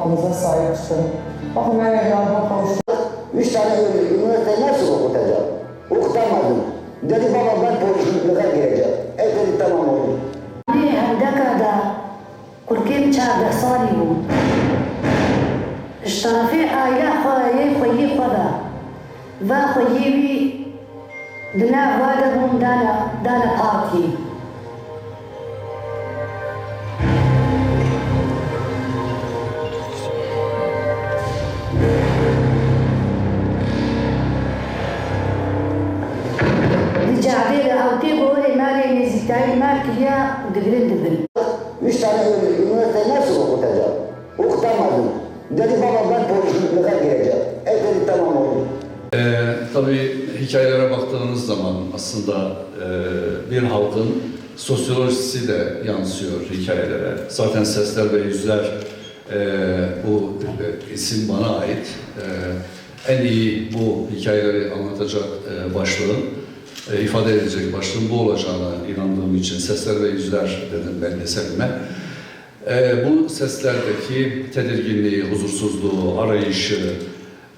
aklınıza sahip çıkın. Bakın ben evladımla konuştum. Üç tane üniversite nasıl okutacağım? Okutamadım. Dedi baba ben polislikliğe gireceğim. E dedi tamam oğlum. هكذا كل كيم تشابع صاليو الشرفيعة يا خويا خويا خدا فا خويا دنا فادا دانا دانا قاتي Gore mali nezitay markiya dibrin dibrin. Üç tane öyle üniversite nasıl okutacağım? Okutamadım. Dedi baba ben polislikle gireceğim. E dedi tamam oğlum. Ee, tabii hikayelere baktığınız zaman aslında e, bir halkın sosyolojisi de yansıyor hikayelere. Zaten sesler ve yüzler e, bu e, isim bana ait. E, en iyi bu hikayeleri anlatacak e, başlığın, e, ifade edecek başlığın bu olacağına inandığım için sesler ve yüzler dedim ben eserime. Ee, bu seslerdeki tedirginliği, huzursuzluğu, arayışı,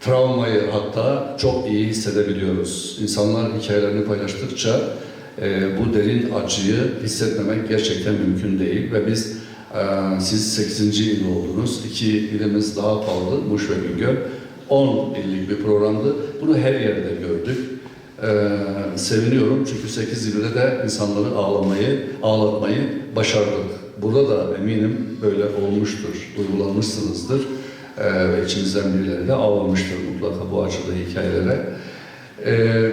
travmayı hatta çok iyi hissedebiliyoruz. İnsanlar hikayelerini paylaştıkça e, bu derin acıyı hissetmemek gerçekten mümkün değil ve biz e, siz 8. il oldunuz, iki ilimiz daha kaldı, Muş ve Bingöl. 10 illik bir programdı. Bunu her yerde gördük. Ee, seviniyorum çünkü 8 ilde de insanları ağlamayı, ağlatmayı başardık. Burada da eminim böyle olmuştur, duygulanmışsınızdır. Ee, ve içimizden birileri de ağlamıştır mutlaka bu açıda hikayelere. Ee,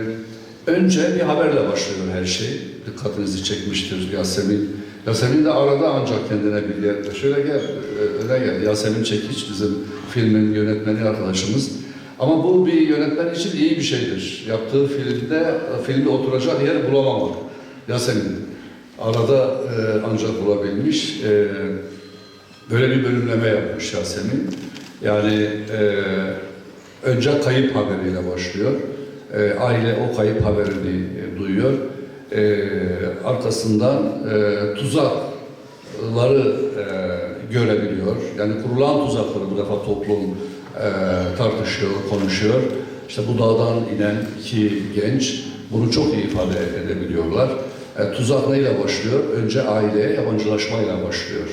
önce bir haberle başlıyor her şey. Dikkatinizi çekmiştir Yasemin. Yasemin de arada ancak kendine bir yer. Şöyle gel, e, öyle gel. Yasemin Çekiç bizim filmin yönetmeni arkadaşımız. Ama bu bir yönetmen için iyi bir şeydir. Yaptığı filmde, filmde oturacak yer bulamamak. Yasemin arada e, ancak bulabilmiş. E, böyle bir bölümleme yapmış Yasemin. Yani e, önce kayıp haberiyle başlıyor. E, aile o kayıp haberini e, duyuyor. E, arkasından e, tuzakları e, görebiliyor. Yani kurulan tuzakları bu defa toplum tartışıyor, konuşuyor. İşte bu dağdan inen iki genç bunu çok iyi ifade edebiliyorlar. E, tuzak neyle başlıyor? Önce aileye yabancılaşmayla başlıyor.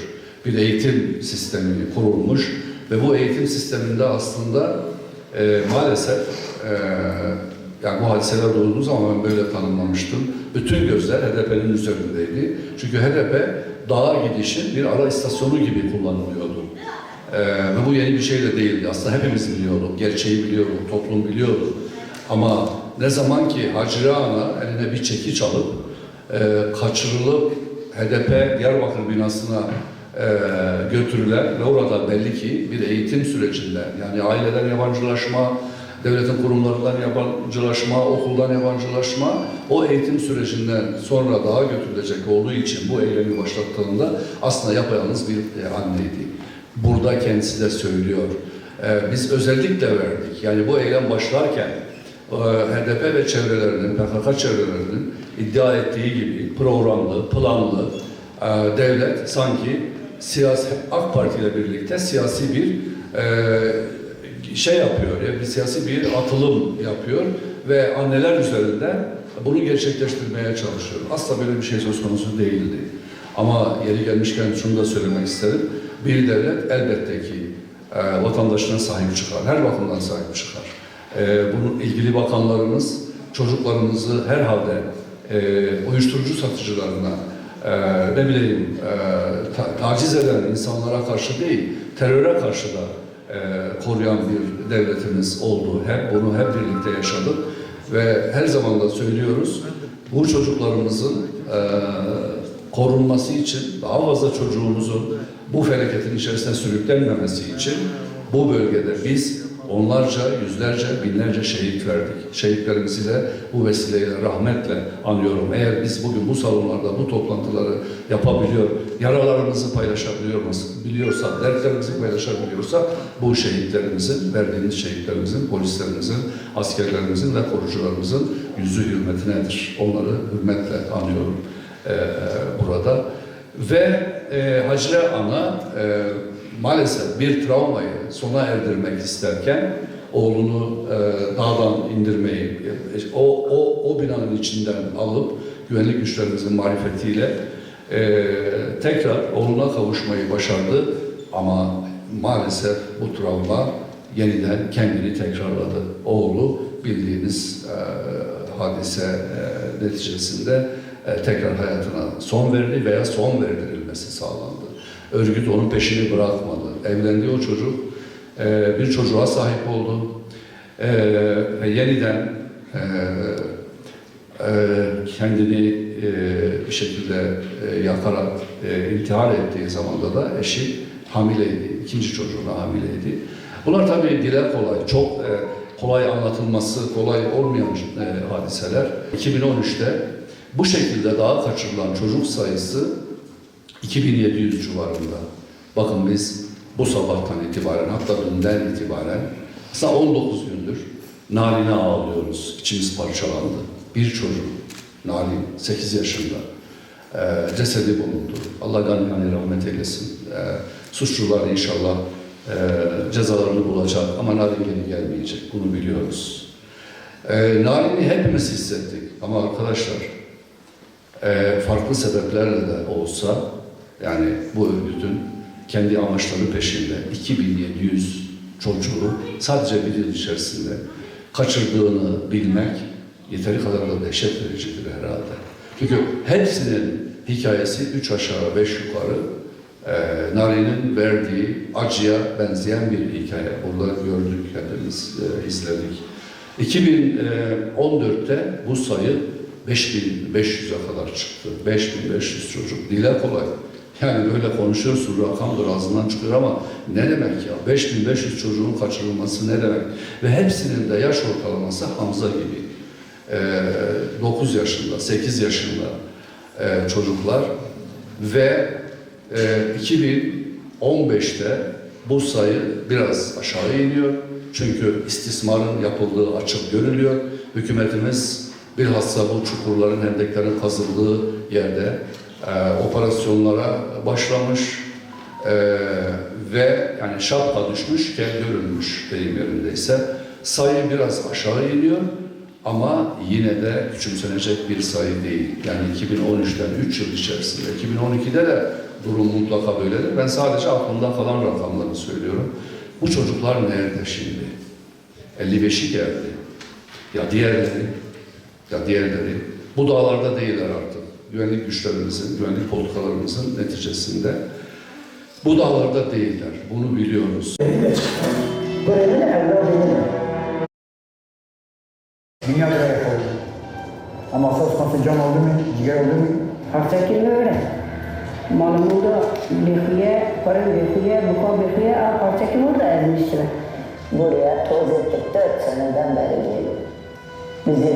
Bir eğitim sistemi kurulmuş ve bu eğitim sisteminde aslında e, maalesef e, yani bu hadiseler olduğu zaman ben böyle tanımlamıştım. Bütün gözler HDP'nin üzerindeydi. Çünkü HDP dağa gidişin bir ara istasyonu gibi kullanılıyordu. Ee, ve bu yeni bir şey de değildi. Aslında hepimiz biliyorduk, gerçeği biliyorduk, toplum biliyordu. Ama ne zaman ki Hacire Ana eline bir çekiç alıp e, kaçırılıp HDP Diyarbakır binasına e, götürülen ve orada belli ki bir eğitim sürecinde yani aileden yabancılaşma, devletin kurumlarından yabancılaşma, okuldan yabancılaşma o eğitim sürecinden sonra daha götürülecek olduğu için bu eylemi başlattığında aslında yapayalnız bir e, anneydi. Burada kendisi de söylüyor. E, biz özellikle verdik. Yani bu eylem başlarken e, HDP ve çevrelerinin, PKK çevrelerinin iddia ettiği gibi programlı, planlı e, devlet sanki siyasi AK Parti ile birlikte siyasi bir e, şey yapıyor, yani siyasi bir atılım yapıyor ve anneler üzerinden bunu gerçekleştirmeye çalışıyor. Asla böyle bir şey söz konusu değildi. Ama yeri gelmişken şunu da söylemek isterim. Bir devlet elbette ki e, vatandaşına sahip çıkar, her bakımdan sahip çıkar. E, bunun ilgili bakanlarımız çocuklarımızı herhalde e, uyuşturucu satıcılarına, e, ne bileyim e, ta- taciz eden insanlara karşı değil, teröre karşı da e, koruyan bir devletimiz oldu. Hep bunu hep birlikte yaşadık ve her zaman da söylüyoruz. Bu çocuklarımızın e, korunması için daha fazla çocuğumuzun bu felaketin içerisine sürüklenmemesi için bu bölgede biz onlarca, yüzlerce, binlerce şehit verdik. Şehitlerimizi de bu vesileyle rahmetle anıyorum. Eğer biz bugün bu salonlarda bu toplantıları yapabiliyor, yaralarımızı paylaşabiliyor biliyorsak, dertlerimizi paylaşabiliyorsak bu şehitlerimizin, verdiğimiz şehitlerimizin, polislerimizin, askerlerimizin ve korucularımızın yüzü hürmetinedir. Onları hürmetle anıyorum e, e, burada. Ve e, Hacre Ana e, maalesef bir travmayı sona erdirmek isterken oğlunu e, dağdan indirmeyi, o, o, o binanın içinden alıp güvenlik güçlerimizin marifetiyle e, tekrar oğluna kavuşmayı başardı. Ama maalesef bu travma yeniden kendini tekrarladı. Oğlu bildiğiniz e, hadise e, neticesinde tekrar hayatına son verdi veya son verdirilmesi sağlandı. Örgüt onun peşini bırakmadı. Evlendiği o çocuk e, bir çocuğa sahip oldu. E, ve yeniden e, e, kendini e, bir şekilde e, yakarak e, intihar ettiği zamanda da eşi hamileydi. ikinci çocuğuna hamileydi. Bunlar tabii dile kolay, çok e, kolay anlatılması kolay olmayan e, hadiseler. 2013'te bu şekilde daha kaçırılan çocuk sayısı 2700 civarında. Bakın biz bu sabahtan itibaren hatta dünden itibaren aslında 19 gündür Narin'e ağlıyoruz. İçimiz parçalandı. Bir çocuk Narin 8 yaşında e, cesedi bulundu. Allah gani rahmet eylesin. E, suçlular inşallah e, cezalarını bulacak ama Narin geri gelmeyecek. Bunu biliyoruz. E, Narin'i hepimiz hissettik ama arkadaşlar e, farklı sebeplerle de olsa yani bu örgütün kendi amaçları peşinde 2700 çocuğu sadece bir yıl içerisinde kaçırdığını bilmek yeteri kadar da dehşet vericidir herhalde. Çünkü hepsinin hikayesi üç aşağı beş yukarı e, Nari'nin verdiği acıya benzeyen bir hikaye. Burada gördük hepimiz e, izledik. 2014'te bu sayı 5500'e kadar çıktı. 5500 çocuk. Dile kolay. Yani böyle konuşuyorsun, rakamdır ağzından çıkıyor ama ne demek ya? 5500 çocuğun kaçırılması ne demek? Ve hepsinin de yaş ortalaması Hamza gibi. Ee, 9 yaşında, 8 yaşında e, çocuklar ve e, 2015'te bu sayı biraz aşağı iniyor. Çünkü istismarın yapıldığı açık görülüyor. Hükümetimiz bilhassa bu çukurların, hendeklerin kazıldığı yerde e, operasyonlara başlamış e, ve yani şapka düşmüş, kel görülmüş deyim yerindeyse. Sayı biraz aşağı iniyor ama yine de küçümsenecek bir sayı değil. Yani 2013'ten 3 yıl içerisinde, 2012'de de durum mutlaka böyledir. Ben sadece aklımda kalan rakamları söylüyorum. Bu çocuklar nerede şimdi? 55'i geldi. Ya diğerleri, ya diğerleri bu dağlarda değiller artık. Güvenlik güçlerimizin, güvenlik politikalarımızın neticesinde bu dağlarda değiller. Bunu biliyoruz. Dünya kadar yapıldı. Ama söz konusu can oldu mu, ciğer oldu mu? Artık öyle. Malumuda behiye, para behiye, buka behiye, a parça kim orada ezmiştir. Buraya toz ettik dört seneden beri geliyor. Bizi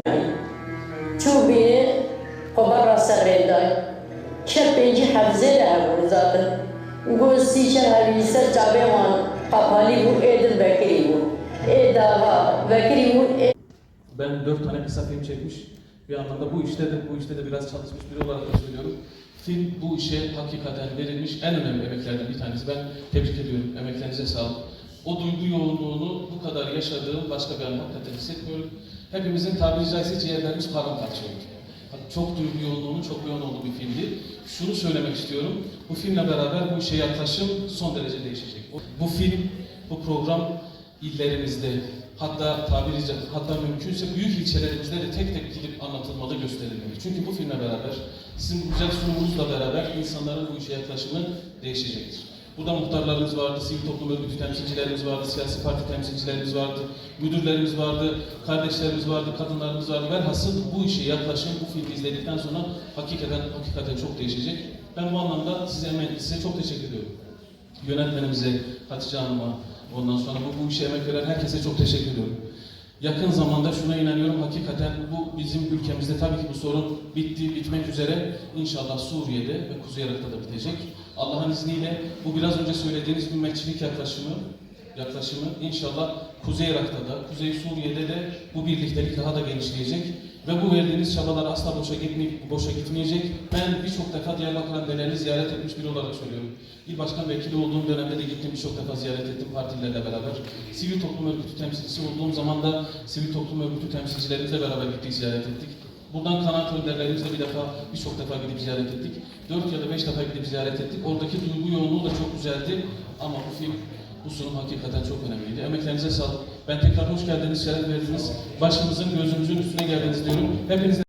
decision I research away on of Hollywood either E dava Bakeri Wood. Ben dört tane kısa film çekmiş bir anlamda bu işte de bu işte de biraz çalışmış biri olarak da söylüyorum. Film bu işe hakikaten verilmiş en önemli emeklerden bir tanesi. Ben tebrik ediyorum. Emeklerinize sağlık. O duygu yoğunluğunu bu kadar yaşadığım başka bir an hissetmiyorum. Hepimizin tabiri caizse ciğerlerimiz paramparça oldu. Çok duygu yoğunluğunun çok yoğun olduğu bir filmdi. Şunu söylemek istiyorum. Bu filmle beraber bu işe yaklaşım son derece değişecek. Bu film, bu program illerimizde, hatta tabiri hatta mümkünse büyük ilçelerimizde de tek tek gidip anlatılmalı, gösterilmeli. Çünkü bu filmle beraber, sizin bu güzel sunumunuzla beraber insanların bu işe yaklaşımı değişecektir. Burada muhtarlarımız vardı, sivil toplum örgütü temsilcilerimiz vardı, siyasi parti temsilcilerimiz vardı, müdürlerimiz vardı, kardeşlerimiz vardı, kadınlarımız vardı. Velhasıl bu işe yaklaşım, bu filmi izledikten sonra hakikaten hakikaten çok değişecek. Ben bu anlamda size, size çok teşekkür ediyorum yönetmenimize, Hatice Hanım'a, ondan sonra bu, bu işe emek veren herkese çok teşekkür ediyorum. Yakın zamanda şuna inanıyorum, hakikaten bu bizim ülkemizde tabii ki bu sorun bitti, bitmek üzere. İnşallah Suriye'de ve Kuzey Irak'ta da bitecek. Allah'ın izniyle bu biraz önce söylediğiniz ümmetçilik yaklaşımı, yaklaşımı inşallah Kuzey Irak'ta da, Kuzey Suriye'de de bu birliktelik daha da genişleyecek. Ve bu verdiğiniz çabalar asla boşa, gitmeyip, boşa gitmeyecek. Ben birçok defa Diyarbakır Annelerini ziyaret etmiş biri olarak söylüyorum. İl Başkan Vekili olduğum dönemde de gittim birçok defa ziyaret ettim partilerle beraber. Sivil toplum örgütü temsilcisi olduğum zaman da sivil toplum örgütü temsilcilerimizle beraber gittik, ziyaret ettik. Buradan kanaat önderlerimizle bir defa, birçok defa gidip ziyaret ettik. Dört ya da beş defa gidip ziyaret ettik. Oradaki duygu yoğunluğu da çok güzeldi. Ama bu film, bu sunum hakikaten çok önemliydi. Emeklerinize sağlık. Ben tekrar hoş geldiniz, şeref verdiniz. Başımızın, gözümüzün üstüne geldiniz diyorum. Hepinize